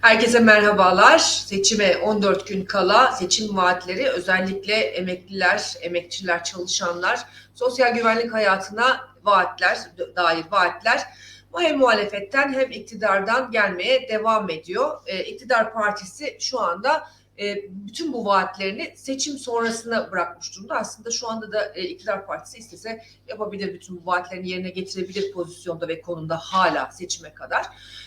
Herkese merhabalar. Seçime 14 gün kala seçim vaatleri özellikle emekliler, emekçiler, çalışanlar, sosyal güvenlik hayatına vaatler, dair vaatler hem muhalefetten hem iktidardan gelmeye devam ediyor. E, iktidar partisi şu anda e, bütün bu vaatlerini seçim sonrasına bırakmış durumda. Aslında şu anda da e, iktidar partisi istese yapabilir bütün bu vaatlerini yerine getirebilir pozisyonda ve konumda hala seçime kadar.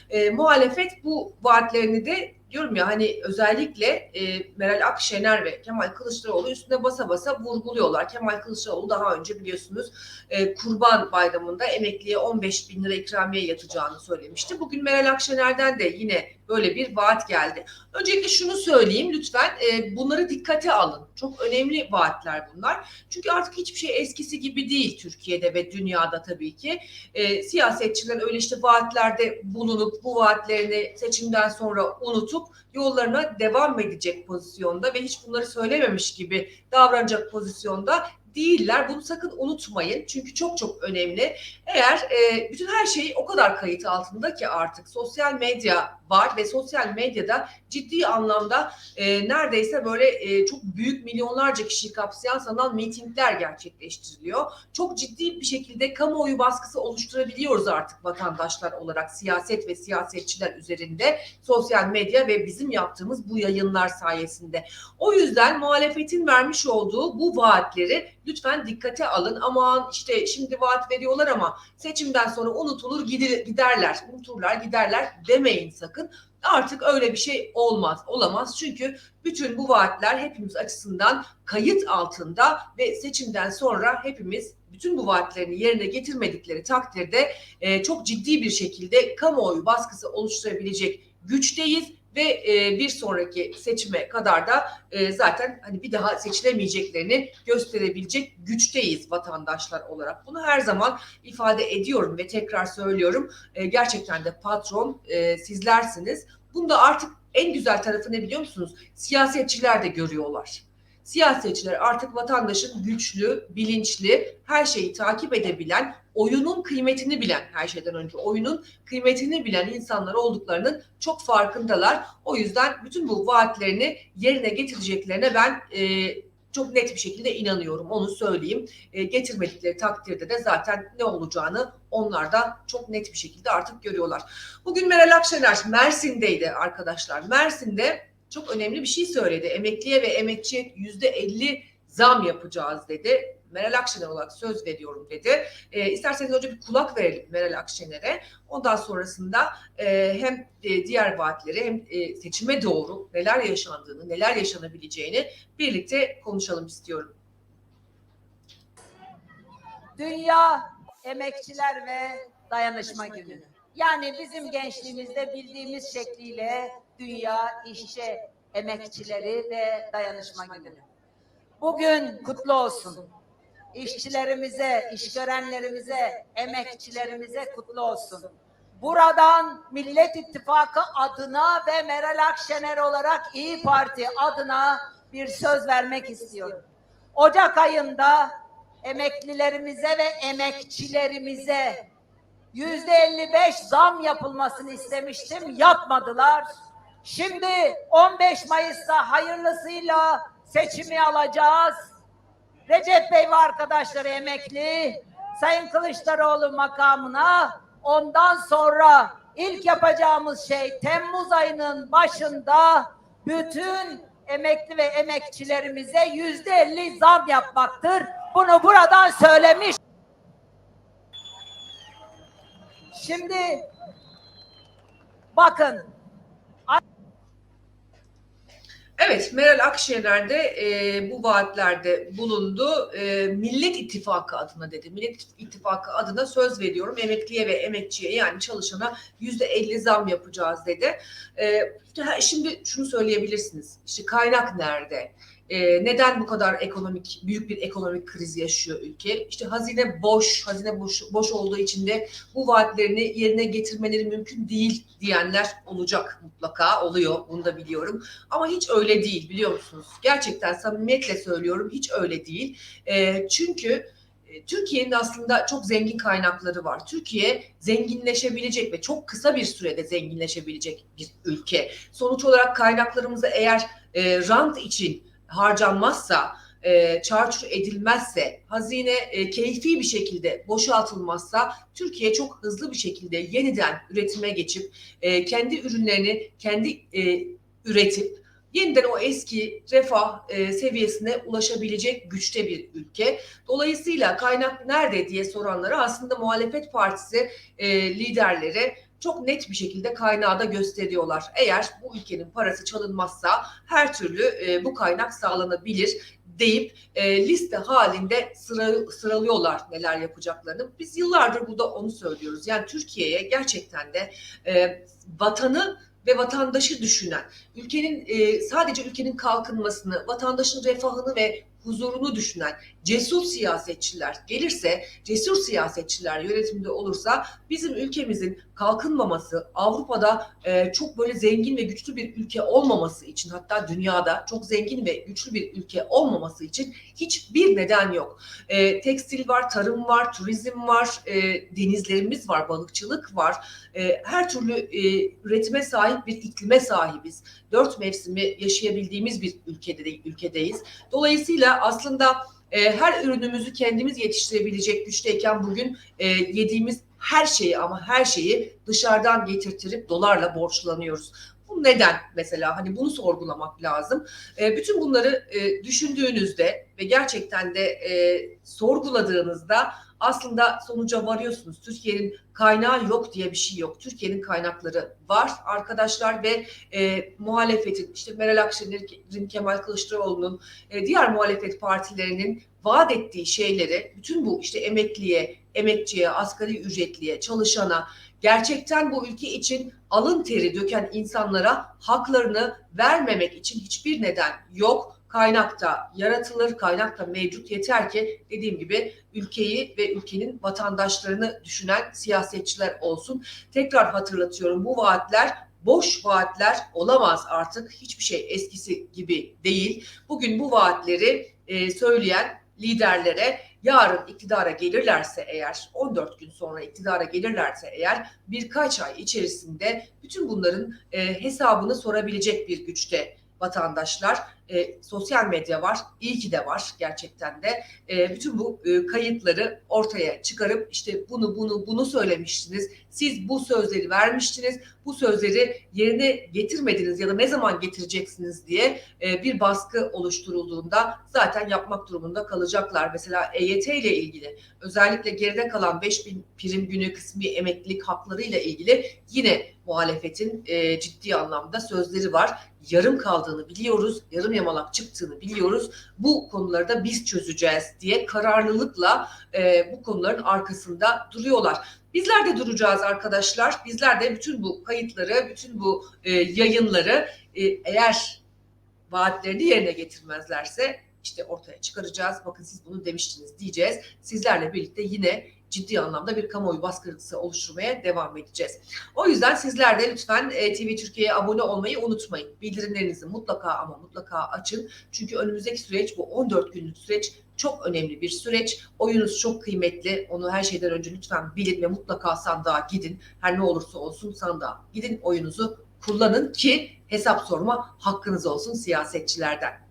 E, muhalefet bu vaatlerini de diyorum ya hani özellikle e, Meral Akşener ve Kemal Kılıçdaroğlu üstüne basa basa vurguluyorlar. Kemal Kılıçdaroğlu daha önce biliyorsunuz e, Kurban Bayramı'nda emekliye 15 bin lira ikramiye yatacağını söylemişti. Bugün Meral Akşener'den de yine böyle bir vaat geldi. Öncelikle şunu söyleyeyim lütfen e, bunları dikkate alın. Çok önemli vaatler bunlar. Çünkü artık hiçbir şey eskisi gibi değil Türkiye'de ve dünyada tabii ki. E, siyasetçiler öyle işte vaatlerde bulunup bu vaatlerini seçimden sonra unutup yollarına devam edecek pozisyonda ve hiç bunları söylememiş gibi davranacak pozisyonda değiller. Bunu sakın unutmayın. Çünkü çok çok önemli. Eğer e, bütün her şey o kadar kayıt altında ki artık sosyal medya var ve sosyal medyada ciddi anlamda e, neredeyse böyle e, çok büyük milyonlarca kişiyi kapsayan sanal mitingler gerçekleştiriliyor. Çok ciddi bir şekilde kamuoyu baskısı oluşturabiliyoruz artık vatandaşlar olarak siyaset ve siyasetçiler üzerinde sosyal medya ve bizim yaptığımız bu yayınlar sayesinde. O yüzden muhalefetin vermiş olduğu bu vaatleri lütfen dikkate alın. Aman işte şimdi vaat veriyorlar ama seçimden sonra unutulur giderler, unuturlar giderler demeyin sakın. Artık öyle bir şey olmaz, olamaz. Çünkü bütün bu vaatler hepimiz açısından kayıt altında ve seçimden sonra hepimiz bütün bu vaatlerini yerine getirmedikleri takdirde e, çok ciddi bir şekilde kamuoyu baskısı oluşturabilecek güçteyiz ve e, bir sonraki seçime kadar da e, zaten hani bir daha seçilemeyeceklerini gösterebilecek güçteyiz vatandaşlar olarak. Bunu her zaman ifade ediyorum ve tekrar söylüyorum. E, gerçekten de patron e, sizlersiniz. Bunda artık en güzel tarafı ne biliyor musunuz? Siyasetçiler de görüyorlar. Siyasetçiler artık vatandaşın güçlü, bilinçli, her şeyi takip edebilen, oyunun kıymetini bilen her şeyden önce oyunun kıymetini bilen insanlar olduklarının çok farkındalar. O yüzden bütün bu vaatlerini yerine getireceklerine ben e, çok net bir şekilde inanıyorum. Onu söyleyeyim. E, getirmedikleri takdirde de zaten ne olacağını onlar da çok net bir şekilde artık görüyorlar. Bugün Meral Akşener Mersin'deydi arkadaşlar. Mersin'de çok önemli bir şey söyledi. Emekliye ve emekçiye yüzde elli zam yapacağız dedi. Meral Akşener olarak söz veriyorum dedi. E, isterseniz önce bir kulak verelim Meral Akşener'e. Ondan sonrasında e, hem e, diğer vaatleri hem e, seçime doğru neler yaşandığını, neler yaşanabileceğini birlikte konuşalım istiyorum. Dünya Emekçiler ve Dayanışma Günü. Yani bizim gençliğimizde bildiğimiz şekliyle Dünya İşçi Emekçileri ve Dayanışma Günü. Bugün kutlu olsun. İşçilerimize, işverenlerimize, emekçilerimize kutlu olsun. Buradan Millet İttifakı adına ve Meral Akşener olarak İyi Parti adına bir söz vermek istiyorum. Ocak ayında emeklilerimize ve emekçilerimize yüzde 55 zam yapılmasını istemiştim. Yapmadılar. Şimdi 15 Mayıs'ta hayırlısıyla seçimi alacağız. Recep Bey ve arkadaşları emekli. Sayın Kılıçdaroğlu makamına ondan sonra ilk yapacağımız şey Temmuz ayının başında bütün emekli ve emekçilerimize yüzde elli zam yapmaktır. Bunu buradan söylemiş. Şimdi bakın Evet, Meral Akşener de e, bu vaatlerde bulundu. E, Millet İttifakı adına dedi. Millet İttifakı adına söz veriyorum emekliye ve emekçiye yani çalışana yüzde elli zam yapacağız dedi. E, şimdi şunu söyleyebilirsiniz. İşte kaynak nerede? E, neden bu kadar ekonomik büyük bir ekonomik kriz yaşıyor ülke? İşte hazine boş, hazine boş, boş olduğu için de bu vaatlerini yerine getirmeleri mümkün değil diyenler olacak mutlaka oluyor bunu da biliyorum. Ama hiç öyle değil biliyor musunuz? Gerçekten samimiyetle söylüyorum hiç öyle değil. E, çünkü Türkiye'nin aslında çok zengin kaynakları var. Türkiye zenginleşebilecek ve çok kısa bir sürede zenginleşebilecek bir ülke. Sonuç olarak kaynaklarımızı eğer e, rant için harcanmazsa, e, çarçur edilmezse, hazine e, keyfi bir şekilde boşaltılmazsa Türkiye çok hızlı bir şekilde yeniden üretime geçip e, kendi ürünlerini kendi e, üretip yeniden o eski refah e, seviyesine ulaşabilecek güçte bir ülke. Dolayısıyla kaynak nerede diye soranlara aslında muhalefet partisi e, liderleri çok net bir şekilde kaynağı da gösteriyorlar. Eğer bu ülkenin parası çalınmazsa her türlü e, bu kaynak sağlanabilir deyip e, liste halinde sıra, sıralıyorlar neler yapacaklarını. Biz yıllardır burada onu söylüyoruz. Yani Türkiye'ye gerçekten de e, vatanı ve vatandaşı düşünen, ülkenin e, sadece ülkenin kalkınmasını, vatandaşın refahını ve huzurunu düşünen cesur siyasetçiler gelirse, cesur siyasetçiler yönetimde olursa bizim ülkemizin kalkınmaması, Avrupa'da e, çok böyle zengin ve güçlü bir ülke olmaması için hatta dünyada çok zengin ve güçlü bir ülke olmaması için hiçbir neden yok. E, tekstil var, tarım var, turizm var, e, denizlerimiz var, balıkçılık var. E, her türlü e, üretime sahip bir iklime sahibiz. Dört mevsimi yaşayabildiğimiz bir ülkede ülkedeyiz. Dolayısıyla aslında e, her ürünümüzü kendimiz yetiştirebilecek güçteyken bugün e, yediğimiz her şeyi ama her şeyi dışarıdan getirtirip dolarla borçlanıyoruz. Neden mesela hani bunu sorgulamak lazım. E, bütün bunları e, düşündüğünüzde ve gerçekten de e, sorguladığınızda aslında sonuca varıyorsunuz. Türkiye'nin kaynağı yok diye bir şey yok. Türkiye'nin kaynakları var arkadaşlar ve e, muhalefetin işte Meral Akşener'in, Kemal Kılıçdaroğlu'nun, e, diğer muhalefet partilerinin vaat ettiği şeyleri bütün bu işte emekliye, emekçiye, asgari ücretliye, çalışana gerçekten bu ülke için alın teri döken insanlara haklarını vermemek için hiçbir neden yok. Kaynakta yaratılır, kaynakta mevcut yeter ki dediğim gibi ülkeyi ve ülkenin vatandaşlarını düşünen siyasetçiler olsun. Tekrar hatırlatıyorum bu vaatler boş vaatler olamaz artık. Hiçbir şey eskisi gibi değil. Bugün bu vaatleri e, söyleyen liderlere yarın iktidara gelirlerse eğer 14 gün sonra iktidara gelirlerse eğer birkaç ay içerisinde bütün bunların e, hesabını sorabilecek bir güçte vatandaşlar. E, sosyal medya var, iyi ki de var gerçekten de. E, bütün bu e, kayıtları ortaya çıkarıp işte bunu bunu bunu söylemiştiniz. Siz bu sözleri vermiştiniz. Bu sözleri yerine getirmediniz ya da ne zaman getireceksiniz diye e, bir baskı oluşturulduğunda zaten yapmak durumunda kalacaklar. Mesela EYT ile ilgili özellikle geride kalan 5000 prim günü kısmi emeklilik hakları ile ilgili yine muhalefetin e, ciddi anlamda sözleri var. Yarım kaldığını biliyoruz, yarım yamalak çıktığını biliyoruz. Bu konuları da biz çözeceğiz diye kararlılıkla e, bu konuların arkasında duruyorlar. Bizler de duracağız arkadaşlar. Bizler de bütün bu kayıtları, bütün bu e, yayınları e, eğer vaatlerini yerine getirmezlerse işte ortaya çıkaracağız. Bakın siz bunu demiştiniz diyeceğiz. Sizlerle birlikte yine ciddi anlamda bir kamuoyu baskısı oluşturmaya devam edeceğiz. O yüzden sizler de lütfen e, TV Türkiye'ye abone olmayı unutmayın. Bildirimlerinizi mutlaka ama mutlaka açın. Çünkü önümüzdeki süreç bu 14 günlük süreç çok önemli bir süreç. Oyunuz çok kıymetli. Onu her şeyden önce lütfen bilin ve mutlaka sandığa gidin. Her ne olursa olsun sandığa gidin oyunuzu kullanın ki hesap sorma hakkınız olsun siyasetçilerden.